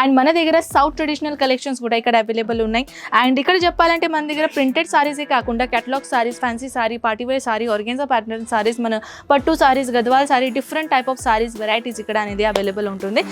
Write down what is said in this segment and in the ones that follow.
And మన దగ్గర south traditional collections కూడా ఇక్కడ అవైలబుల్ ఉన్నాయి. అండ్ ఇక్కడ చెప్పాలంటే మన దగ్గర ప్రింటెడ్ సారీసే కాకుండా catalogue saris fancy sari partywear sari organza pattern saris మన పట్టు saris Gadwal sari different type of saris varieties ఇక్కడ అనేది అవైలబుల్ ఉంటుంది.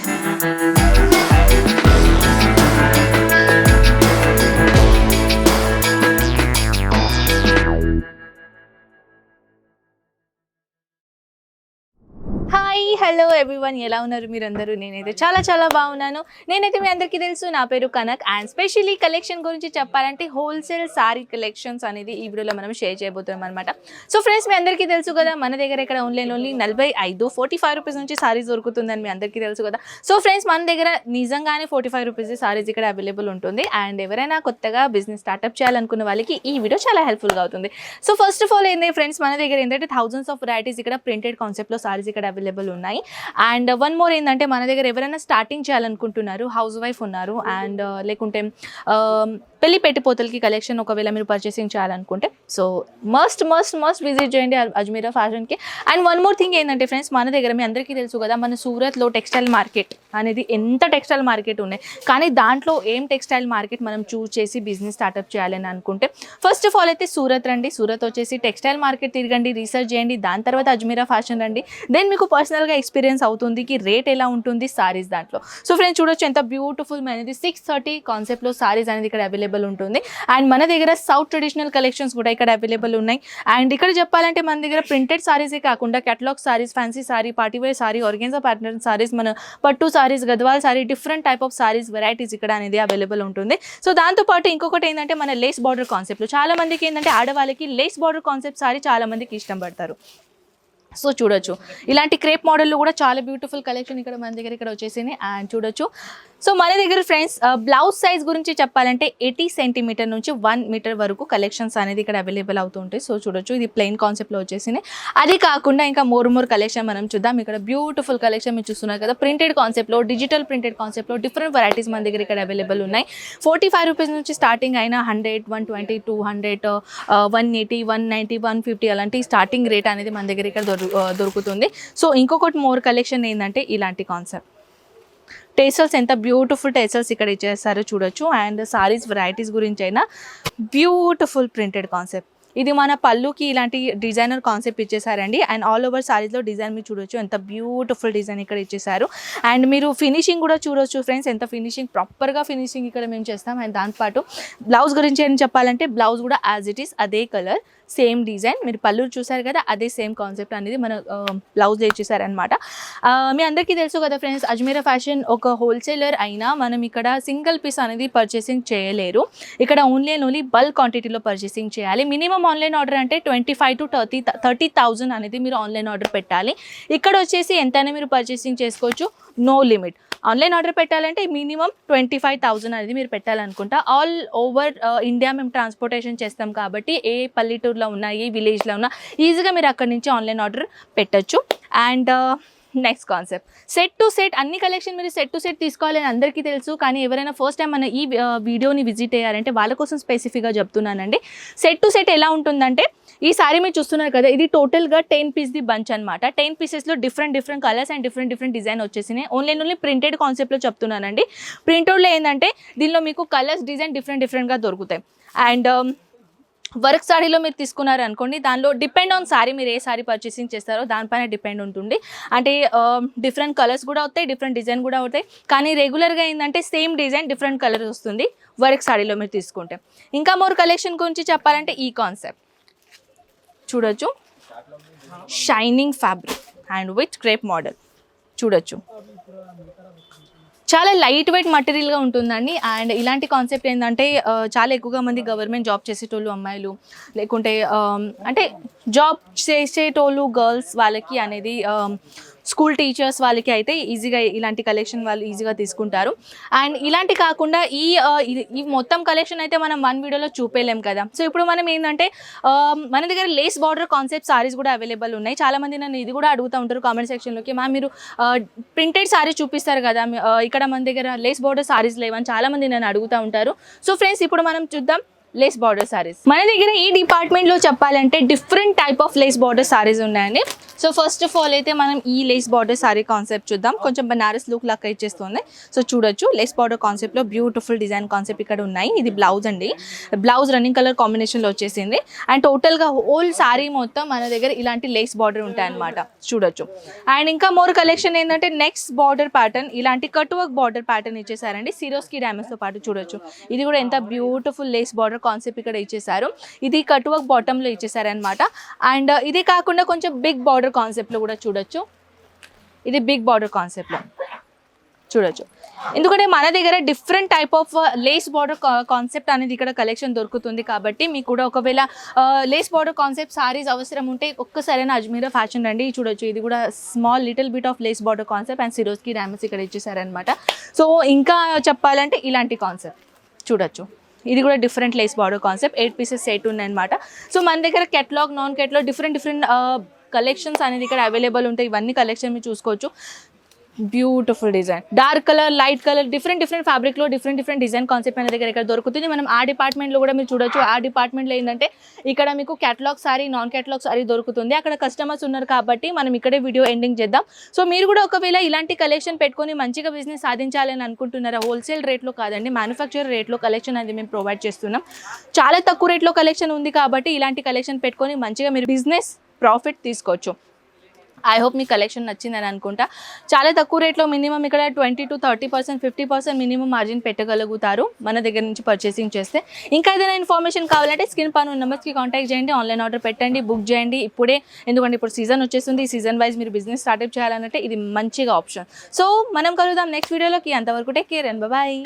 హలో ఎవ్రీవన్ ఎలా ఉన్నారు మీరందరూ? నేనైతే చాలా చాలా బాగున్నాను. నేనైతే మీ అందరికీ తెలుసు నా పేరు కనక్. అండ్ స్పెషల్లీ కలెక్షన్ గురించి చెప్పాలంటే హోల్సేల్ సారీ కలెక్షన్స్ అనేది ఈ వీడియోలో మనం షేర్ చేయబోతున్నాం అనమాట సో ఫ్రెండ్స్ మీ అందరికీ తెలుసు కదా మన దగ్గర ఇక్కడ ఆన్లైన్ ఓన్లీ నలభై ఐదు ఫార్టీ ఫైవ్ రూపీస్ నుంచి సారీస్ దొరుకుతుందని మీ అందరికీ తెలుసు కదా. సో ఫ్రెండ్స్ మన దగ్గర నిజంగానే ఫార్టీ ఫైవ్ రూపీస్ సారీస్ ఇక్కడ అవైలబుల్ ఉంటుంది. అండ్ ఎవరైనా కొత్తగా బిజినెస్ స్టార్ట్అప్ చేయాలనుకున్న వాళ్ళకి ఈ వీడియో చాలా హెల్ప్ఫుల్గా అవుతుంది. సో ఫస్ట్ ఆఫ్ ఆల్ ఏంటంటే ఫ్రెండ్స్ మన దగ్గర ఏంటంటే థౌసండ్స్ ఆఫ్ వెరైటీస్ ఇక్కడ ప్రింటెడ్ కాన్సెప్ట్లో సారీస్ ఇక్కడ అవైలబుల్ ఉన్నాయి. అండ్ వన్ మోర్ ఏంటంటే మన దగ్గర ఎవరైనా స్టార్టింగ్ చేయాలనుకుంటున్నారు హౌస్ వైఫ్ ఉన్నారు అండ్ లేకుంటే ఆ, పెళ్ళి పెట్టిపోతలకి కలెక్షన్ ఒకవేళ మీరు పర్చేసింగ్ చేయాలనుకుంటే. So must must must visit చేయండి అజ్మీర అజ్మీరా ఫ్యాషన్కి అండ్ వన్ మోర్ థింగ్ ఏంటంటే ఫ్రెండ్స్ మన దగ్గర మీ అందరికీ తెలుసు కదా మన సూరత్లో టెక్స్టైల్ మార్కెట్ అనేది ఎంత టెక్స్టైల్ మార్కెట్ ఉన్నాయి. కానీ దాంట్లో ఏం టెక్స్టైల్ మార్కెట్ మనం చూస్ చేసి బిజినెస్ స్టార్ట్అప్ చేయాలని అనుకుంటే ఫస్ట్ ఆఫ్ ఆల్ అయితే సూరత్ రండి. సూరత్ వచ్చేసి టెక్స్టైల్ మార్కెట్ తిరగండి రీసెర్చ్ చేయండి. దాని తర్వాత అజ్మీరా ఫ్యాషన్ రండి. దెన్ మీకు పర్సనల్గా ఎక్స్పీరియన్స్ అవుతుంది కి రేట్ ఎలా ఉంటుంది సారీస్ దాంట్లో. సో ఫ్రెండ్స్ చూడొచ్చు ఎంత బ్యూటిఫుల్ అనేది సిక్స్ థర్టీ కాన్సెప్ట్లో సారీస్ అనేది ఇక్కడ అవైలబుల్ ఉంటుంది. అండ్ మన దగ్గర సౌత్ ట్రెడిషనల్ కలెక్షన్స్ కూడా ఇక్కడ అవైలబుల్ ఉన్నాయి. అండ్ ఇక్కడ చెప్పాలంటే మన దగ్గర ప్రింటెడ్ సారీసే కాకుండా catalogue saris fancy sari partywear sari organza pattern saris మన పట్టు saris Gadwal sari different type of saris varieties ఇక్కడ అనేది అవైలబుల్ ఉంటుంది. సో దాంతోపాటు ఇంకొకటి ఏంటంటే మన లేస్ బార్డర్ కాన్సెప్ట్ చాలా మందికి ఏంటంటే ఆడవాళ్ళకి లేస్ బార్డర్ కాన్సెప్ట్ సారీ చాలా మందికి ఇష్టం పడతారు. సో చూడొచ్చు. ఇలాంటి క్రేప్ మోడల్లో కూడా చాలా బ్యూటిఫుల్ కలెక్షన్ ఇక్కడ మన దగ్గర ఇక్కడ వచ్చేసింది. అండ్ చూడొచ్చు. సో మన దగ్గర ఫ్రెండ్స్ బ్లౌజ్ సైజ్ గురించి చెప్పాలంటే ఎయిటీ సెంటీమీటర్ నుంచి వన్ మీటర్ వరకు కలెక్షన్స్ అనేది ఇక్కడ అవైలబుల్ అవుతుంటాయి సో చూడొచ్చు ఇది ప్లెయిన్ కాన్సెప్ట్లో వచ్చేసింది. అది కాకుండా ఇంకా మోర్ మోర్ కలెక్షన్ మనం చూద్దాం. ఇక్కడ బ్యూటిఫుల్ కలెక్షన్ మీరు చూస్తున్నారు కదా ప్రింటెడ్ కాన్సెప్ట్లో డిజిటల్ ప్రింటెడ్ కాన్సెప్ట్లో డిఫరెంట్ వెరైటీస్ మన దగ్గర ఇక్కడ అవైలబుల్ ఉన్నాయి. ఫార్టీ ఫైవ్ రూపీస్ నుంచి స్టార్టింగ్ అయిన hundred one twenty two hundred one eighty one ninety one fifty అలాంటి స్టార్టింగ్ రేట్ అనేది మన దగ్గర ఇక్కడ దొరుకుతుంది. సో ఇంకొకటి మోర్ కలెక్షన్ ఏంటంటే ఇలాంటి కాన్సెప్ట్ టేసల్స్ ఎంత బ్యూటిఫుల్ టేసల్స్ ఇక్కడ ఇచ్చేసారో చూడొచ్చు. అండ్ సారీస్ వెరైటీస్ గురించి అయినా బ్యూటిఫుల్ ప్రింటెడ్ కాన్సెప్ట్ ఇది మన పళ్ళుకి ఇలాంటి డిజైనర్ కాన్సెప్ట్ ఇచ్చేసారండి. అండ్ ఆల్ ఓవర్ సారీస్లో డిజైన్ మీరు చూడొచ్చు. ఎంత బ్యూటిఫుల్ డిజైన్ ఇక్కడ ఇచ్చేసారు. అండ్ మీరు ఫినిషింగ్ కూడా చూడొచ్చు ఫ్రెండ్స్ ఎంత ఫినిషింగ్ ప్రాపర్గా ఫినిషింగ్ ఇక్కడ మేము చేస్తాం. అండ్ దాంతోపాటు బ్లౌజ్ గురించి ఏం చెప్పాలంటే బ్లౌజ్ కూడా యాజ్ ఇట్ ఈస్ అదే కలర్ సేమ్ డిజైన్. మీరు పళ్ళు చూసారు కదా అదే సేమ్ కాన్సెప్ట్ అనేది మన బ్లౌజ్ ఇచ్చేసారనమాట మీ అందరికీ తెలుసు కదా ఫ్రెండ్స్ అజ్మీరా ఫ్యాషన్ ఒక హోల్సేలర్ అయినా మనం ఇక్కడ సింగిల్ పీస్ అనేది పర్చేసింగ్ చేయలేరు. ఇక్కడ ఓన్లీ అండ్ ఓన్లీ బల్క్ క్వాంటిటీలో పర్చేసింగ్ చేయాలి. మినిమం ఆన్లైన్ ఆర్డర్ అంటే twenty five to thirty thirty thousand అనేది మీరు ఆన్లైన్ ఆర్డర్ పెట్టాలి. ఇక్కడ వచ్చేసి ఎంతైనా మీరు పర్చేసింగ్ చేసుకోవచ్చు. No limit. ఆన్లైన్ ఆర్డర్ పెట్టాలంటే మినిమం ట్వంటీ ఫైవ్ థౌజండ్ అనేది మీరు పెట్టాలనుకుంటా. ఆల్ ఓవర్ ఇండియా మేము ట్రాన్స్పోర్టేషన్ చేస్తాం కాబట్టి ఏ పల్లెటూరులో ఉన్నా ఏ విలేజ్లో ఉన్నా ఈజీగా మీరు అక్కడి నుంచి ఆన్లైన్ ఆర్డర్ పెట్టచ్చు. And next concept set to set అన్ని కలెక్షన్ మీరు సెట్ టు సెట్ తీసుకోవాలని అందరికీ తెలుసు. కానీ ఎవరైనా ఫస్ట్ టైం మన ఈ uh, వీడియోని విజిట్ అయ్యారంటే వాళ్ళ కోసం స్పెసిఫిక్గా చెప్తున్నానండి. సెట్ టు సెట్ ఎలా ఉంటుందంటే ఈ సారీ మీరు చూస్తున్నారు కదా ఇది టోటల్గా టెన్ పీస్ ది బంచ్ అనమాట ten పీసెస్లో different different colours and different different design వచ్చేసినాయి. ఓన్లీ ఓన్లీ ప్రింటెడ్ కాన్సెప్ట్లో చెప్తున్నానండి. ప్రింటెడ్లో ఏంటంటే దీనిలో మీకు కలర్స్ డిజైన్ డిఫరెంట్ డిఫరెంట్గా దొరుకుతాయి. అండ్ um, వర్క్ సారీలో మీరు తీసుకున్నారు అనుకోండి దానిలో డిపెండ్ ఆన్ సారీ మీరు ఏ సారీ పర్చేసింగ్ చేస్తారో దానిపైన డిపెండ్ ఉంటుంది. అంటే డిఫరెంట్ కలర్స్ కూడా అవుతాయి డిఫరెంట్ డిజైన్ కూడా అవుతాయి కానీ రెగ్యులర్గా ఏంటంటే సేమ్ డిజైన్ డిఫరెంట్ కలర్స్ వస్తుంది వర్క్ సారీలో మీరు తీసుకుంటే. ఇంకా మోర్ కలెక్షన్ గురించి చెప్పాలంటే ఈ కాన్సెప్ట్ చూడొచ్చు. Shining fabric and with crepe model చూడొచ్చు. చాలా లైట్ వెయిట్ మటీరియల్గా ఉంటుందండి. అండ్ ఇలాంటి కాన్సెప్ట్ ఏంటంటే చాలా ఎక్కువగా మంది గవర్నమెంట్ జాబ్ చేసేటోళ్ళు అమ్మాయిలు లేకుంటే అంటే జాబ్ చేసేటోళ్ళు గర్ల్స్ వాళ్ళకి అనేది స్కూల్ టీచర్స్ వాళ్ళకి అయితే ఈజీగా ఇలాంటి కలెక్షన్ వాళ్ళు ఈజీగా తీసుకుంటారు. అండ్ ఇలాంటి కాకుండా ఈ ఈ మొత్తం కలెక్షన్ అయితే మనం వన్ వీడియోలో చూపేలేం కదా. సో ఇప్పుడు మనం ఏంటంటే మన దగ్గర లేస్ బార్డర్ కాన్సెప్ట్ సారీస్ కూడా అవైలబుల్ ఉన్నాయి. చాలామంది నన్ను ఇది కూడా అడుగుతూ ఉంటారు కామెంట్ సెక్షన్లోకి మా మీరు ప్రింటెడ్ సారీ చూపిస్తారు కదా ఇక్కడ మన దగ్గర లేస్ బార్డర్ సారీస్ లేవని చాలామంది నన్ను అడుగుతూ ఉంటారు. సో ఫ్రెండ్స్ ఇప్పుడు మనం చూద్దాం లేస్ బార్డర్ సారీస్. మన దగ్గర ఈ డిపార్ట్మెంట్లో చెప్పాలంటే different type of lace border saris ఉన్నాయండి. సో ఫస్ట్ ఆఫ్ ఆల్ అయితే మనం ఈ లేస్ బార్డర్ సారీ కాన్సెప్ట్ చూద్దాం. కొంచెం బనారస్ లుక్ లాగా ఇచ్చేస్తుంది సో చూడొచ్చు లేస్ బార్డర్ కాన్సెప్ట్లో బ్యూటిఫుల్ డిజైన్ కాన్సెప్ట్ ఇక్కడ ఉన్నాయి. ఇది బ్లౌజ్ అండి. బ్లౌజ్ రన్నింగ్ కలర్ కాంబినేషన్లో వచ్చేసింది. అండ్ టోటల్గా హోల్ సారీ మొత్తం మన దగ్గర ఇలాంటి లేస్ బార్డర్ ఉంటాయి అనమాట చూడొచ్చు. అండ్ ఇంకా మోర్ కలెక్షన్ ఏంటంటే నెక్స్ట్ బార్డర్ ప్యాటర్న్ ఇలాంటి కట్ వర్క్ బార్డర్ ప్యాటర్న్ ఇచ్చేసారండి సిరోస్కి డ్యామేజ్తో పాటు చూడొచ్చు. ఇది కూడా ఎంత బ్యూటిఫుల్ లేస్ బార్డర్ కాన్సెప్ట్ ఇక్కడ ఇచ్చేసారు ఇది కట్ వర్క్ బాటమ్లో ఇచ్చేసారనమాట అండ్ ఇది కాకుండా కొంచెం బిగ్ బార్డర్ కాన్సెప్ట్లో కూడా చూడొచ్చు. ఇది బిగ్ బార్డర్ కాన్సెప్ట్లో చూడొచ్చు. ఎందుకంటే మన దగ్గర different type of lace border concept అనేది ఇక్కడ కలెక్షన్ దొరుకుతుంది కాబట్టి మీకు కూడా ఒకవేళ లేస్ బార్డర్ కాన్సెప్ట్ సారీస్ అవసరం ఉంటే ఒక్కసారైనా అజ్మీరా ఫ్యాషన్ రండి చూడొచ్చు. ఇది కూడా small little bit of lace border concept and సిరోజ్కి damage ఇక్కడ ఇచ్చేసారనమాట సో ఇంకా చెప్పాలంటే ఇలాంటి కాన్సెప్ట్ చూడొచ్చు. ఇది కూడా different lace border concept eight pieces set ఉన్నాయన్నమాట సో మన దగ్గర catalogue non catalogue different different collections అనేది ఇక్కడ అవైలబుల్ ఉంటాయి ఇవన్నీ కలెక్షన్ మీరు చూసుకోవచ్చు. Beautiful design. Dark colour light colour different different ఫ్యాబ్రిక్లో డిఫరెంట్ డిఫరెంట్ డిజైన్ కాన్సెప్ట్ అనేది దగ్గర ఇక్కడ దొరుకుతుంది. మనం ఆ డిపార్ట్మెంట్లో కూడా మీరు చూడొచ్చు. ఆ డిపార్ట్మెంట్లో ఏంటంటే ఇక్కడ మీకు catalogue sari non catalogue sari దొరుకుతుంది. అక్కడ కస్టమర్స్ ఉన్నారు కాబట్టి మనం ఇక్కడే వీడియో ఎండింగ్ చేద్దాం. సో మీరు కూడా ఒకవేళ ఇలాంటి కలెక్షన్ పెట్టుకొని మంచిగా బిజినెస్ సాధించాలని అనుకుంటున్నారా? హోల్సేల్ రేట్లో కాదండి మ్యానుఫ్యాక్చర్ రేట్లో కలెక్షన్ అనేది మేము ప్రొవైడ్ చేస్తున్నాం. చాలా తక్కువ రేట్లో కలెక్షన్ ఉంది కాబట్టి ఇలాంటి కలెక్షన్ పెట్టుకొని మంచిగా మీరు బిజినెస్ ప్రాఫిట్ తీసుకోవచ్చు. ఐ హోప్ మీ కలెక్షన్ నచ్చిందని అనుకుంటా. చాలా తక్కువ రేట్లో మినిమం ఇక్కడ twenty to thirty percent fifty percent minimum margin పెట్టగలుగుతారు మన దగ్గర నుంచి పర్చేసింగ్ చేస్తే. ఇంకా ఏదైనా ఇన్ఫర్మేషన్ కావాలంటే స్కిన్ పైన నెంబర్స్కి కాంటాక్ట్ చేయండి ఆన్లైన్ ఆర్డర్ పెట్టండి బుక్ చేయండి. ఇప్పుడే ఎందుకంటే ఇప్పుడు సీజన్ వచ్చేస్తుంది ఈ సీజన్ వైజ్ మీరు బిజినెస్ స్టార్ట్అప్ చేయాలంటే ఇది మంచిగా ఆప్షన్ సో మనం కలుద్దాం నెక్స్ట్ వీడియోలోకి అంతవరకు టేక్ కేర్ అండ్ బాయ్